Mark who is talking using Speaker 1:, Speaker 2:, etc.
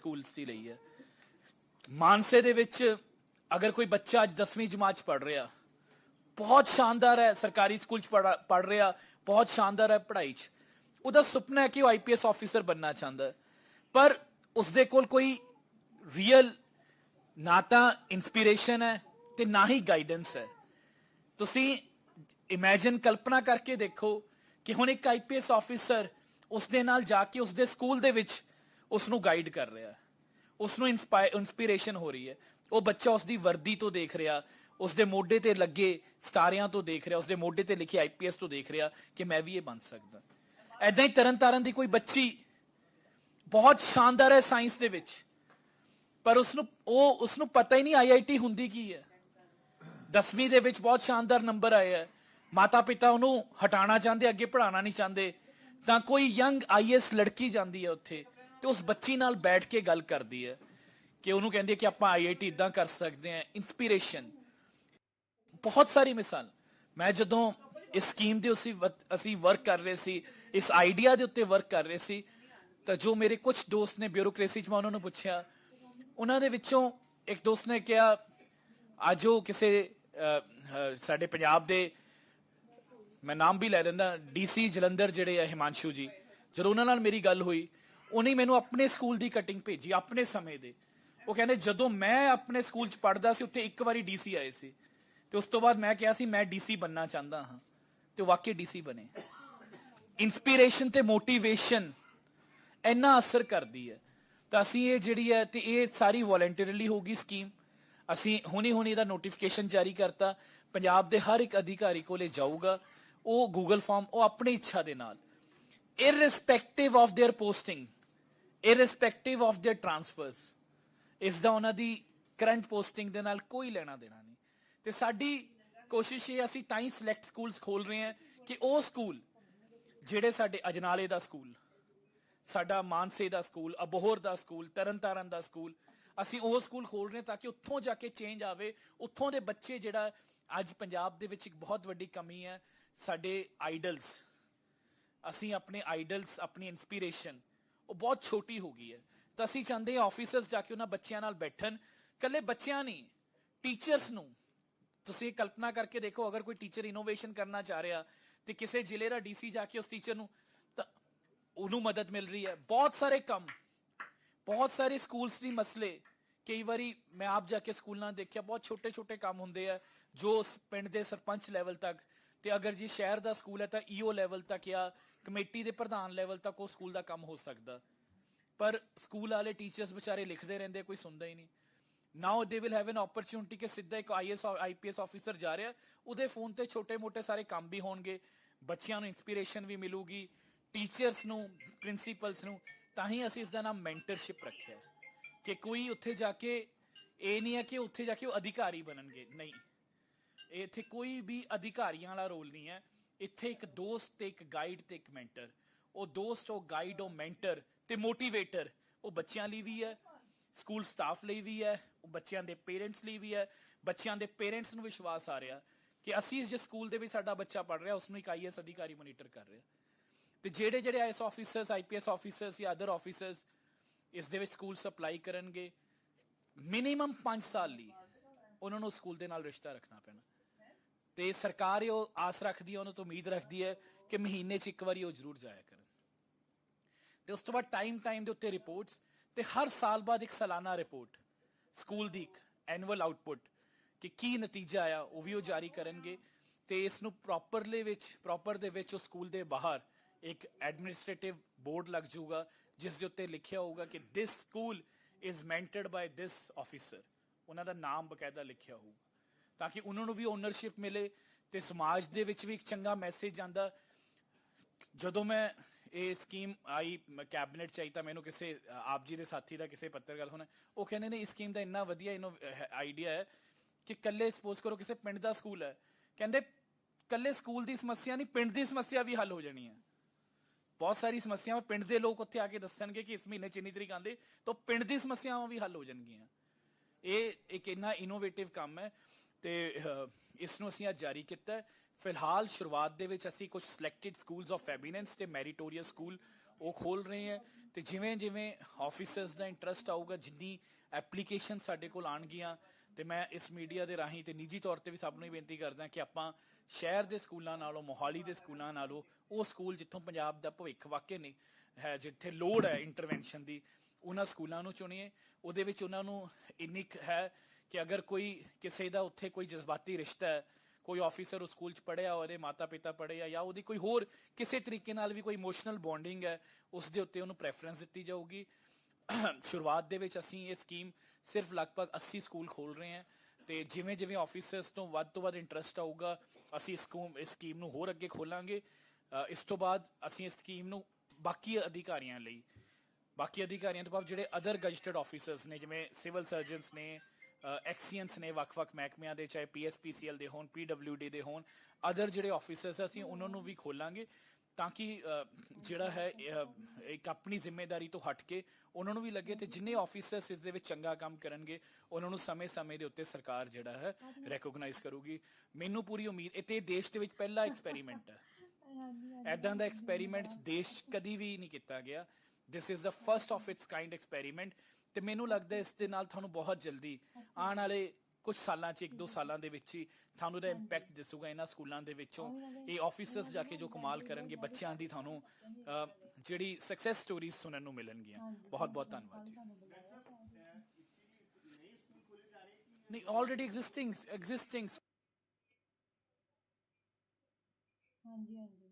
Speaker 1: School ਸੀ ਲਈ ਹੈ। ਮਾਨਸੇ ਦੇ ਵਿੱਚ ਅਗਰ ਕੋਈ ਬੱਚਾ ਅੱਜ 10ਵੀਂ ਜਮਾਤ ਚ ਪੜ ਰਿਹਾ, ਬਹੁਤ ਸ਼ਾਨਦਾਰ ਹੈ ਸਰਕਾਰੀ ਸਕੂਲ ਚ ਪੜ ਰਿਹਾ, ਬਹੁਤ ਸ਼ਾਨਦਾਰ ਹੈ ਪੜ੍ਹਾਈ ਚ। ਉਹਦਾ ਸੁਪਨਾ ਹੈ ਕਿ ਉਹ ਆਈਪੀਐਸ ਆਫੀਸਰ ਬੰਨਣਾ ਚਾਹੁੰਦਾ ਹੈ। ਪਰ ਉਸਦੇ ਕੋਲ ਕੋਈ ਰੀਅਲ ਨਾ ਤਾਂ ਇਨਸਪੀਰੇਸ਼ਨ ਹੈ ਤੇ ਨਾ ਹੀ ਗਾਈਡੈਂਸ ਹੈ। ਤੁਸੀਂ ਇਮੇਜਿਨ ਕਲਪਨਾ ਕਰਕੇ ਦੇਖੋ ਕਿ ਹੁਣ ਇੱਕ ਆਈਪੀਐਸ ਆਫੀਸਰ ਉਸ ਦੇ ਨਾਲ ਜਾ ਕੇ ਉਸ ਦੇ ਸਕੂਲ ਦੇ ਵਿੱਚ ਉਸ ਨੂੰ ਗਾਈਡ ਕਰ ਰਿਹਾ ਹੈ। ਉਸ ਨੂੰ ਇਨਸਪੀਰੇਸ਼ਨ ਹੋ ਰਹੀ ਹੈ। ਉਹ ਬੱਚਾ ਉਸ ਦੀ ਵਰਦੀ ਤੋਂ ਦੇਖ ਰਿਹਾ ਉਸ ਦੇ ਮੋਢੇ ਤੇ ਲੱਗੇ ਸਟਾਰਿਆਂ ਤੋਂ ਦੇਖ ਰਿਹਾ ਉਸ ਦੇ ਮੋਢੇ ਤੇ ਲਿਖੇ ਆਈਪੀਐਸ ਤੋਂ ਦੇਖ ਰਿਹਾ ਕਿ ਮੈਂ ਵੀ ਇਹ ਬਣ ਸਕਦਾ। ਐਦਾਂ ਹੀ ਤਰਨਤਾਰਨ ਦੀ ਕੋਈ ਬੱਚੀ ਬਹੁਤ ਸ਼ਾਨਦਾਰ ਹੈ ਸਾਇੰਸ ਦੇ ਵਿੱਚ। ਪਰ ਉਸ ਨੂੰ ਉਹ ਉਸ ਨੂੰ ਪਤਾ ਹੀ ਨਹੀਂ ਆਈਆਈਟੀ ਹੁੰਦੀ ਕੀ ਹੈ। 10ਵੀਂ ਦੇ ਵਿੱਚ ਬਹੁਤ ਸ਼ਾਨਦਾਰ ਨੰਬਰ ਆਏ ਹੈ। ਮਾਤਾ ਪਿਤਾ ਉਹਨੂੰ ਹਟਾਉਣਾ ਚਾਹੁੰਦੇ, ਅੱਗੇ ਪੜਾਉਣਾ ਨਹੀਂ ਚਾਹੁੰਦੇ। ਤਾਂ ਕੋਈ ਯੰਗ ਆਈਐਸ ਲੜਕੀ ਜਾਂਦੀ ਹੈ ਉੱਥੇ। ਤੇ ਉਸ ਬੱਚੀ ਨਾਲ ਬੈਠ ਕੇ ਗੱਲ ਕਰਦੀ ਹੈ ਕਿ ਉਹਨੂੰ ਕਹਿੰਦੀ ਹੈ ਕਿ ਆਪਾਂ ਆਈਆਈਟੀ ਇਦਾਂ ਕਰ ਸਕਦੇ ਹਾਂ ਇਨਸਪੀਰੇਸ਼ਨ ਬਹੁਤ ਸਾਰੀ ਮਿਸਾਲ। ਮੈਂ ਜਦੋਂ ਇਸ ਸਕੀਮ ਦੇ ਉਸੇ ਅਸੀਂ ਵਰਕ ਕਰ ਰਹੇ ਸੀ, ਇਸ ਆਈਡੀਆ ਦੇ ਉੱਤੇ ਵਰਕ ਕਰ ਰਹੇ ਸੀ, ਤਾਂ ਜੋ ਮੇਰੇ ਕੁਝ ਦੋਸਤ ਨੇ ਬਿਊਰੋਕ੍ਰੇਸੀ ਚ ਮੈਂ ਉਹਨਾਂ ਨੂੰ ਪੁੱਛਿਆ, ਉਹਨਾਂ ਦੇ ਵਿੱਚੋਂ ਇੱਕ ਦੋਸਤ ਨੇ ਕਿਹਾ, ਅੱਜ ਉਹ ਕਿਸੇ ਸਾਡੇ ਪੰਜਾਬ ਦੇ, ਮੈਂ ਨਾਮ ਵੀ ਲੈ ਲੈਂਦਾ ਡੀਸੀ ਜਲੰਧਰ ਜਿਹੜੇ ਆ, ਹਿਮਾਂਸ਼ੂ ਜੀ, ਜਦੋਂ ਉਹਨਾਂ ਨਾਲ ਮੇਰੀ ਗੱਲ ਹੋਈ ਉਹਨੇ ਮੈਨੂੰ ਆਪਣੇ ਸਕੂਲ ਦੀ ਕਟਿੰਗ ਭੇਜੀ, ਆਪਣੇ ਸਮੇਂ ਦੇ। ਉਹ ਕਹਿੰਦੇ, ਜਦੋਂ ਮੈਂ ਆਪਣੇ ਸਕੂਲ ਚ ਪੜਦਾ ਸੀ, ਉੱਥੇ ਇੱਕ ਵਾਰੀ ਡੀਸੀ ਆਏ ਸੀ। ਤੇ ਉਸ ਤੋਂ ਬਾਅਦ ਮੈਂ ਕਿਹਾ ਸੀ, ਮੈਂ ਡੀਸੀ ਬੰਨਣਾ ਚਾਹੁੰਦਾ ਹਾਂ। ਤੇ ਵਾਕਈ ਡੀਸੀ ਬਣੇ। ਇਨਸਪੀਰੇਸ਼ਨ ਤੇ ਮੋਟੀਵੇਸ਼ਨ ਇੰਨਾ ਅਸਰ ਕਰਦੀ ਹੈ। ਤਾਂ ਅਸੀਂ ਇਹ ਜਿਹੜੀ ਹੈ, ਤੇ ਇਹ ਸਾਰੀ ਵੋਲੰਟਰੀਲੀ ਹੋਗੀ ਸਕੀਮ ਅਸੀਂ ਹੁਣੀ ਹੁਣੀ ਇਹਦਾ ਨੋਟੀਫਿਕੇਸ਼ਨ ਜਾਰੀ ਕਰਤਾ। ਪੰਜਾਬ ਦੇ ਹਰ ਇੱਕ ਅਧਿਕਾਰੀ ਕੋਲੇ ਜਾਊਗਾ। ਉਹ ਗੂਗਲ ਫਾਰਮ ਉਹ ਆਪਣੀ ਇੱਛਾ ਦੇ ਨਾਲ। Irrespective of their posting irrespective of their transfers. ਇਸ ਦਾ ਉਹਨਾਂ ਦੀ ਕਰੰਟ ਪੋਸਟਿੰਗ ਦੇ ਨਾਲ ਕੋਈ ਲੈਣਾ ਦੇਣਾ ਨਹੀਂ। ਤੇ ਸਾਡੀ ਕੋਸ਼ਿਸ਼ ਇਹ ਅਸੀਂ ਤਾਂ ਹੀ ਸਿਲੈਕਟ ਸਕੂਲਸ ਖੋਲ ਰਹੇ ਹਾਂ ਕਿ ਉਹ ਸਕੂਲ ਜਿਹੜੇ ਸਾਡੇ ਅਜਨਾਲੇ ਦਾ ਸਕੂਲ ਸਾਡਾ ਮਾਨਸੇ ਦਾ ਸਕੂਲ ਅਬੋਹਰ ਦਾ ਸਕੂਲ ਤਰਨਤਾਰਨ ਦਾ ਸਕੂਲ ਅਸੀਂ ਉਹ ਸਕੂਲ ਖੋਲ ਰਹੇ ਤਾਂ ਕਿ ਉੱਥੋਂ ਜਾ ਕੇ ਚੇਂਜ ਆਵੇ। ਉੱਥੋਂ ਦੇ ਬੱਚੇ ਜਿਹੜਾ ਅੱਜ ਪੰਜਾਬ ਦੇ ਵਿੱਚ ਇੱਕ ਬਹੁਤ ਵੱਡੀ ਕਮੀ ਹੈ, ਸਾਡੇ ਆਈਡਲਸ ਅਸੀਂ ਆਪਣੇ ਆਈਡਲਸ ਆਪਣੀ ਇਨਸਪੀਰੇਸ਼ਨ ਉਹ ਬਹੁਤ ਛੋਟੀ ਹੋ ਗਈ ਹੈ। ਤਾਂ ਅਸੀਂ ਚਾਹੁੰਦੇ ਹਾਂ ਆਫੀਸਰਸ ਜਾ ਕੇ ਉਹਨਾਂ ਬੱਚਿਆਂ ਨਾਲ ਬੈਠਣ। ਕੱਲੇ ਬੱਚਿਆਂ ਨਹੀਂ ਟੀਚਰਸ ਨੂੰ। ਤੁਸੀਂ ਕਲਪਨਾ ਕਰਕੇ ਦੇਖੋ, ਅਗਰ ਕੋਈ ਟੀਚਰ ਇਨੋਵੇਸ਼ਨ ਕਰਨਾ ਚਾਹ ਰਿਹਾ ਤੇ ਕਿਸੇ ਜ਼ਿਲ੍ਹੇ ਦਾ ਡੀਸੀ ਜਾ ਕੇ ਉਸ ਟੀਚਰ ਨੂੰ, ਤਾਂ ਉਹਨੂੰ ਮਦਦ ਮਿਲ ਰਹੀ ਹੈ। ਬਹੁਤ ਸਾਰੇ ਕੰਮ, ਬਹੁਤ ਸਾਰੇ ਸਕੂਲਸ ਦੀ ਮਸਲੇ। ਕਈ ਵਾਰੀ ਮੈਂ ਆਪ ਜਾ ਕੇ ਸਕੂਲਾਂ ਦੇਖਿਆ, ਬਹੁਤ ਛੋਟੇ ਛੋਟੇ ਕੰਮ ਹੁੰਦੇ ਆ, ਜੋ ਪਿੰਡ ਦੇ ਸਰਪੰਚ ਲੈਵਲ ਤੱਕ। ਤੇ ਅਗਰ ਜੇ ਸ਼ਹਿਰ ਦਾ ਸਕੂਲ ਹੈ ਤਾਂ ਈਓ ਲੈਵਲ ਤੱਕ ਜਾਂ ਕਮੇਟੀ ਦੇ ਪ੍ਰਧਾਨ ਲੈਵਲ ਤੱਕ ਉਹ ਸਕੂਲ ਦਾ ਕੰਮ ਹੋ ਸਕਦਾ। ਪਰ ਸਕੂਲ ਵਾਲੇ ਟੀਚਰਸ ਵਿਚਾਰੇ ਲਿਖਦੇ ਰਹਿੰਦੇ, ਕੋਈ ਸੁਣਦਾ ਹੀ ਨਹੀਂ। ਨਾਓ they will have an opportunity ਕਿ ਸਿੱਧਾ ਇੱਕ ਆਈਐਸ ਆਈਪੀਐਸ ਆਫੀਸਰ ਜਾ ਰਿਹਾ, ਉਹਦੇ ਫੋਨ ਤੇ ਛੋਟੇ-ਮੋਟੇ ਸਾਰੇ ਕੰਮ ਵੀ ਹੋਣਗੇ, ਬੱਚਿਆਂ ਨੂੰ ਇਨਸਪੀਰੇਸ਼ਨ ਵੀ ਮਿਲੂਗੀ ਟੀਚਰਸ ਨੂੰ ਪ੍ਰਿੰਸੀਪਲਸ ਨੂੰ, ਤਾਂ ਹੀ ਅਸੀਂ ਇਸ ਦਾ ਨਾਮ ਮੈਂਟਰਸ਼ਿਪ ਰੱਖਿਆ। ਕਿ ਕੋਈ ਉੱਥੇ ਜਾ ਕੇ, ਇਹ ਨਹੀਂ ਹੈ ਕਿ ਉੱਥੇ ਜਾ ਕੇ ਉਹ ਅਧਿਕਾਰੀ ਬਣਨਗੇ, ਨਹੀਂ। ਇੱਥੇ ਕੋਈ ਵੀ ਅਧਿਕਾਰੀਆਂ ਵਾਲਾ ਰੋਲ ਨਹੀਂ ਹੈ। ਇੱਥੇ ਇੱਕ ਦੋਸਤ ਤੇ ਇੱਕ ਗਾਈਡ ਤੇ ਇੱਕ ਮੈਂਟਰ ਉਹ ਦੋਸਤ, ਉਹ ਗਾਈਡ ਉਹ ਮੈਂਟਰ ਤੇ ਮੋਟੀਵੇਟਰ ਉਹ ਬੱਚਿਆਂ ਲਈ ਵੀ ਹੈ ਸਕੂਲ ਸਟਾਫ ਲਈ ਵੀ ਹੈ, ਉਹ ਬੱਚਿਆਂ ਦੇ ਪੇਰੈਂਟਸ ਲਈ ਵੀ ਹੈ। ਬੱਚਿਆਂ ਦੇ ਪੇਰੈਂਟਸ ਨੂੰ ਵਿਸ਼ਵਾਸ ਆ ਰਿਹਾ ਕਿ ਅਸੀਂ ਜਿਸ ਸਕੂਲ ਦੇ ਵਿੱਚ ਸਾਡਾ ਬੱਚਾ ਪੜ ਰਿਹਾ ਉਸ ਨੂੰ ਇੱਕ ਆਈਐਸ ਅਧਿਕਾਰੀ ਮੋਨੀਟਰ ਕਰ ਰਿਹਾ। ਤੇ ਜਿਹੜੇ ਜਿਹੜੇ ਆਈਐਸ ਆਫੀਸਰਸ ਆਈਪੀਐਸ ਆਫੀਸਰਸ ਜਾਂ ਅਦਰ ਆਫੀਸਰਸ ਇਸ ਦੇ ਵਿੱਚ ਸਕੂਲ ਸਪਲਾਈ ਕਰਨਗੇ ਮਿਨੀਮਮ 5 ਸਾਲ ਲਈ ਉਹਨਾਂ ਨੂੰ ਸਕੂਲ ਦੇ ਨਾਲ ਰਿਸ਼ਤਾ ਰੱਖਣਾ ਪੈਣਾ। ਤੇ ਸਰਕਾਰ ਇਹ ਆਸ ਰੱਖਦੀ ਹੈ, ਉਹਨਾਂ ਤੋਂ ਉਮੀਦ ਰੱਖਦੀ ਹੈ ਕਿ ਮਹੀਨੇ 'ਚ ਇੱਕ ਵਾਰੀ ਉਹ ਜ਼ਰੂਰ ਜਾਇਆ ਕਰਨ। ਤੇ ਉਸ ਤੋਂ ਬਾਅਦ ਟਾਈਮ ਟਾਈਮ ਦੇ ਉੱਤੇ ਰਿਪੋਰਟਸ ਤੇ ਹਰ ਸਾਲ ਬਾਅਦ ਇੱਕ ਸਾਲਾਨਾ ਰਿਪੋਰਟ ਸਕੂਲ ਦੀ ਇੱਕ ਐਨੂਅਲ ਆਊਟਪੁੱਟ ਕਿ ਕੀ ਨਤੀਜਾ ਆਇਆ, ਉਹ ਵੀ ਉਹ ਜਾਰੀ ਕਰਨਗੇ ਤੇ ਇਸ ਨੂੰ ਪ੍ਰੋਪਰਲੀ ਵਿੱਚ ਪ੍ਰੋਪਰ ਦੇ ਵਿੱਚ ਉਹ ਸਕੂਲ ਦੇ ਬਾਹਰ ਇੱਕ ਐਡਮਿਨਿਸਟ੍ਰੇਟਿਵ ਬੋਰਡ ਲੱਗ ਜਾਊਗਾ, ਜਿਸ ਦੇ ਉੱਤੇ ਲਿਖਿਆ ਹੋਊਗਾ ਕਿ this school is mentored by this officer ਉਹਨਾਂ ਦਾ ਨਾਮ ਬਕਾਇਦਾ ਲਿਖਿਆ ਹੋਊਗਾ। ਤਾਂ ਕਿ ਉਹਨਾਂ ਨੂੰ ਵੀ ਓਨਰਸ਼ਿਪ ਮਿਲੇ ਤੇ ਸਮਾਜ ਦੇ ਵਿੱਚ ਵੀ ਇੱਕ ਚੰਗਾ ਮੈਸੇਜ ਜਾਂਦਾ। ਜਦੋਂ ਮੈਂ ਇਹ ਸਕੀਮ ਆਈ ਕੈਬਨਿਟ ਚ ਤਾਂ ਮੈਨੂੰ ਕਿਸੇ, ਆਪ ਜੀ ਦੇ ਸਾਥੀ ਦਾ ਕਿਸੇ ਪੱਤਰਕਾਰ ਹੋਣਾ ਉਹ ਕਹਿੰਦੇ ਨੇ ਇਸ ਸਕੀਮ ਦਾ ਇੰਨਾ ਵਧੀਆ ਇਨੋ ਆਈਡੀਆ ਹੈ ਕਿ ਕੱਲੇ ਸਪੋਜ਼ ਕਰੋ ਕਿਸੇ ਪਿੰਡ ਦਾ ਸਕੂਲ ਹੈ। ਕਹਿੰਦੇ ਕੱਲੇ ਸਕੂਲ ਦੀ ਸਮੱਸਿਆ ਨਹੀਂ, ਪਿੰਡ ਦੀ ਸਮੱਸਿਆ ਵੀ ਹੱਲ ਹੋ ਜਾਣੀ ਹੈ। ਬਹੁਤ ਸਾਰੀ ਸਮੱਸਿਆਵਾਂ ਪਿੰਡ ਦੇ ਲੋਕ ਉੱਥੇ ਆ ਕੇ ਦੱਸਣਗੇ ਕਿ ਇਸ ਮਹੀਨੇ ਚ ਤਰੀਕ ਆਂਦੇ ਤਾਂ ਪਿੰਡ ਦੀ ਸਮੱਸਿਆਵਾਂ ਵੀ ਹੱਲ ਹੋ ਜਾਣਗੀਆਂ। ਇਹ ਇੱਕ ਇੰਨਾ ਇਨੋਵੇਟਿਵ ਕੰਮ ਹੈ। ਤੇ ਇਸ ਨੂੰ ਅਸੀਂ ਅੱਜ ਜਾਰੀ ਕੀਤਾ ਫਿਲਹਾਲ ਸ਼ੁਰੂਆਤ ਦੇ ਵਿੱਚ ਅਸੀਂ ਕੁਝ ਸਿਲੈਕਟਡ ਸਕੂਲਸ ਆਫ ਐਬੀਨੈਂਸ ਤੇ ਮੈਰੀਟੋਰੀਅਸ ਸਕੂਲ ਉਹ ਖੋਲ ਰਹੇ ਹਾਂ। ਤੇ ਜਿਵੇਂ ਜਿਵੇਂ ਆਫੀਸਰਸ ਦਾ ਇੰਟਰਸਟ ਆਊਗਾ, ਜਿੰਨੀ ਐਪਲੀਕੇਸ਼ਨ ਸਾਡੇ ਕੋਲ ਆਣਗੀਆਂ ਤੇ ਮੈਂ ਇਸ ਮੀਡੀਆ ਦੇ ਰਾਹੀਂ ਤੇ ਨਿੱਜੀ ਤੌਰ ਤੇ ਵੀ ਸਭ ਨੂੰ ਹੀ ਬੇਨਤੀ ਕਰਦਾ ਕਿ ਆਪਾਂ ਸ਼ਹਿਰ ਦੇ ਸਕੂਲਾਂ ਨਾਲੋਂ, ਮੋਹਾਲੀ ਦੇ ਸਕੂਲਾਂ ਨਾਲੋਂ, ਉਹ ਸਕੂਲ ਜਿੱਥੋਂ ਪੰਜਾਬ ਦਾ ਭਵਿੱਖ ਵਾਕਿਆ ਨਹੀਂ ਹੈ, ਜਿੱਥੇ ਲੋੜ ਹੈ ਇੰਟਰਵੈਂਸ਼ਨ ਦੀ, ਉਹਨਾਂ ਸਕੂਲਾਂ ਨੂੰ ਚੁਣੀਏ। ਉਹਦੇ ਵਿੱਚ ਉਹਨਾਂ ਨੂੰ ਇੰਨੀ ਕੁ ਹੈ ਕਿ ਅਗਰ ਕੋਈ ਕਿਸੇ ਦਾ ਉੱਥੇ ਕੋਈ ਜਜ਼ਬਾਤੀ ਰਿਸ਼ਤਾ ਹੈ, ਕੋਈ ਆਫੀਸਰ ਉਸ ਸਕੂਲ ਚ ਪੜਿਆ ਉਹਦੇ ਮਾਤਾ ਪਿਤਾ ਪੜ੍ਹੇ ਜਾਂ ਉਹਦੀ ਕੋਈ ਹੋਰ ਕਿਸੇ ਤਰੀਕੇ ਨਾਲ ਵੀ ਕੋਈ ਇਮੋਸ਼ਨਲ ਬੌਂਡਿੰਗ ਹੈ, ਉਸ ਦੇ ਉੱਤੇ ਉਹਨੂੰ ਪ੍ਰੈਫਰੈਂਸ ਦਿੱਤੀ ਜਾਊਗੀ। ਸ਼ੁਰੂਆਤ ਦੇ ਵਿੱਚ ਅਸੀਂ ਇਹ ਸਕੀਮ ਸਿਰਫ ਲਗਭਗ 80 ਸਕੂਲ ਖੋਲ ਰਹੇ ਹਾਂ ਤੇ ਜਿਵੇਂ ਜਿਵੇਂ ਆਫੀਸਰਸ ਤੋਂ ਵੱਧ ਤੋਂ ਵੱਧ ਇੰਟਰਸਟ ਆਊਗਾ, ਅਸੀਂ ਇਸ ਸਕੂਮ ਇਸ ਸਕੀਮ ਨੂੰ ਹੋਰ ਅੱਗੇ ਖੋਲਾਂਗੇ। ਇਸ ਤੋਂ ਬਾਅਦ ਅਸੀਂ ਇਸ ਸਕੀਮ ਨੂੰ ਬਾਕੀ ਅਧਿਕਾਰੀਆਂ ਲਈ, ਬਾਕੀ ਅਧਿਕਾਰੀਆਂ ਤੋਂ ਬਾਅਦ ਜਿਹੜੇ ਅਦਰ ਗਜਟਡ ਆਫੀਸਰਸ ਨੇ, ਜਿਵੇਂ ਸਿਵਲ ਸਰਜਨਸ ਨੇ ਐਕਸੀਐਂਸ ਨੇ ਵੱਖ-ਵੱਖ ਮਹਿਕਮਿਆਂ ਦੇ ਚਾਹੇ ਪੀਐਸਪੀਸੀਐਲ ਦੇ ਹੋਣ ਪੀਡਬਲਯੂਡੀ ਦੇ ਹੋਣ ਅਦਰ ਜਿਹੜੇ ਆਫੀਸਰਸ ਅਸੀਂ ਉਹਨਾਂ ਨੂੰ ਵੀ ਖੋਲਾਂਗੇ ਤਾਂ ਕਿ ਜਿਹੜਾ ਹੈ ਇੱਕ ਆਪਣੀ ਜ਼ਿੰਮੇਵਾਰੀ ਤੋਂ ਹਟ ਕੇ ਉਹਨਾਂ ਨੂੰ ਵੀ ਲੱਗੇ ਤੇ ਜਿੰਨੇ ਆਫੀਸਰਸ ਇਸ ਦੇ ਵਿੱਚ ਚੰਗਾ ਕੰਮ ਕਰਨਗੇ ਉਹਨਾਂ ਨੂੰ ਸਮੇਂ-ਸਮੇਂ ਦੇ ਉੱਤੇ ਸਰਕਾਰ ਜਿਹੜਾ ਹੈ ਰੈਕੋਗਨਾਈਜ਼ ਕਰੂਗੀ। ਮੈਨੂੰ ਪੂਰੀ ਉਮੀਦ ਇਹ ਤੇ ਦੇਸ਼ ਦੇ ਵਿੱਚ ਪਹਿਲਾ ਐਕਸਪੈਰੀਮੈਂਟ ਹੈ। ਐਦਾਂ ਦਾ ਐਕਸਪੈਰੀਮੈਂਟ ਦੇਸ਼ ਕਦੀ ਵੀ ਨਹੀਂ ਕੀਤਾ ਗਿਆ। This is the first of its kind experiment ਤੇ ਮੈਨੂੰ ਲੱਗਦਾ ਇਸ ਦੇ ਨਾਲ ਤੁਹਾਨੂੰ ਬਹੁਤ ਜਲਦੀ ਆਉਣ ਵਾਲੇ ਕੁਝ ਸਾਲਾਂ 'ਚ ਇੱਕ ਦੋ ਸਾਲਾਂ ਦੇ ਵਿੱਚ ਹੀ ਤੁਹਾਨੂੰ ਦਾ ਇੰਪੈਕਟ ਦਿਸੂਗਾ ਇਹਨਾਂ ਸਕੂਲਾਂ ਦੇ ਵਿੱਚੋਂ। ਇਹ ਆਫੀਸਰਸ ਜਾ ਕੇ ਜੋ ਕਮਾਲ ਕਰਨਗੇ ਬੱਚਿਆਂ ਦੀ ਤੁਹਾਨੂੰ ਜਿਹੜੀ ਸਕਸੈਸ ਸਟੋਰੀਜ਼ ਸੁਣਨ ਨੂੰ ਮਿਲਣਗੀਆਂ। ਬਹੁਤ ਬਹੁਤ ਧੰਨਵਾਦ ਜੀ। ਨਹੀਂ ਆਲਰੇਡੀ ਐਗਜ਼ਿਸਟਿੰਗ ਐਗਜ਼ਿਸਟਿੰਗ
Speaker 2: ਹਾਂਜੀ ਹਾਂਜੀ।